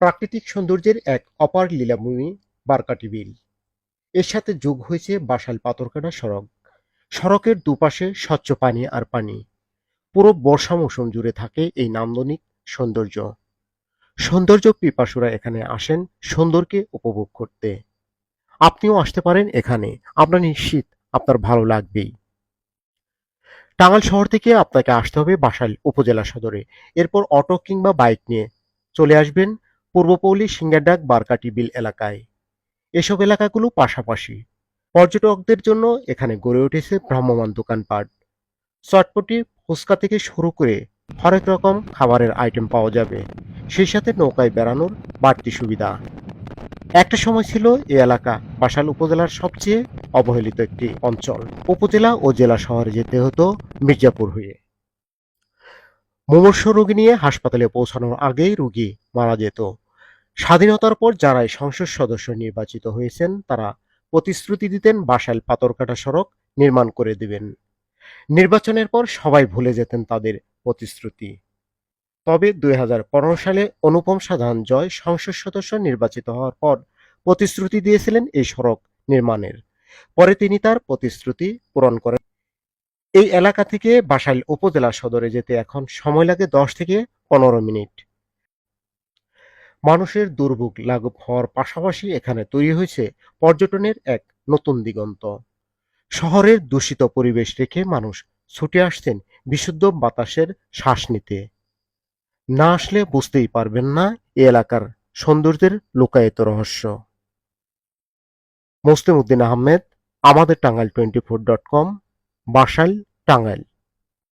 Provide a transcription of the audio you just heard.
প্রাকৃতিক সৌন্দর্যের এক অপার লীলাভূমি, বারকাটি বিল। এর সাথে যোগ হয়েছে বাসাল পাথরকাটা সড়ক। সড়কের দুপাশে স্বচ্ছ পানি আর পানি। পুরো বর্ষা মৌসুম জুড়ে থাকে এই নান্দনিক সৌন্দর্য। সৌন্দর্য পিপাসুরা এখানে আসেন সুন্দরকে উপভোগ করতে। আপনিও আসতে পারেন এখানে। আপনার নিশ্চিত আপনার ভালো লাগবেই। টাঙ্গাইল শহর থেকে আপনাকে আসতে হবে বাসাইল উপজেলা সদরে। এরপর অটো কিংবা বাইক নিয়ে চলে আসবেন পূর্বপল্লী সিঙ্গারডাক বারকাটি বিল এলাকায়। এসব এলাকাগুলো পাশাপাশি। পর্যটকদের জন্য এখানে গড়ে উঠেছে ভ্রাম্যমাণ দোকানপাট। চটপটি ফুচকা থেকে শুরু করে হরেক রকম খাবারের আইটেম পাওয়া যাবে। সেই সাথে নৌকায় বেড়ানোর বাড়তি সুবিধা। একটা সময় ছিল এই এলাকা বাসাল উপজেলার সবচেয়ে অবহেলিত একটি অঞ্চল। উপজেলা ও জেলা শহরে যেতে হতো মির্জাপুর হয়ে। মুমূর্ষ রোগী নিয়ে হাসপাতালে পৌঁছানোর আগেই রোগী মারা যেত। স্বাধীনতার পর যারাই সংসদ সদস্য নির্বাচিত হয়েছেন, তারা প্রতিশ্রুতি দিতেন বাসাইল পাথরকাটা সড়ক নির্মাণ করে দিবেন। নির্বাচনের পর সবাই ভুলে যেতেন তাদের প্রতিশ্রুতি। তবে দুই হাজার পনেরো সালে অনুপম সাধারণ জয় সংসদ সদস্য নির্বাচিত হওয়ার পর প্রতিশ্রুতি দিয়েছিলেন এই সড়ক নির্মাণের। পরে তিনি তার প্রতিশ্রুতি পূরণ করেন। এই এলাকা থেকে বাসাইল উপজেলা সদরে যেতে এখন সময় লাগে দশ থেকে পনেরো মিনিট। মানুষের দুর্ভোগ লাঘব হওয়ার পাশাপাশি এখানে তৈরি হয়েছে পর্যটনের এক নতুন দিগন্ত। শহরের দূষিত পরিবেশ রেখে মানুষ ছুটে আসছেন বিশুদ্ধ বাতাসের শ্বাস নিতে। না আসলে বুঝতেই পারবেন না এ এলাকার সৌন্দর্যের লুকায়িত রহস্য। মুসলিম উদ্দিন আহমেদ, আমাদের Tangail twenty four dot com, Basail Tangail.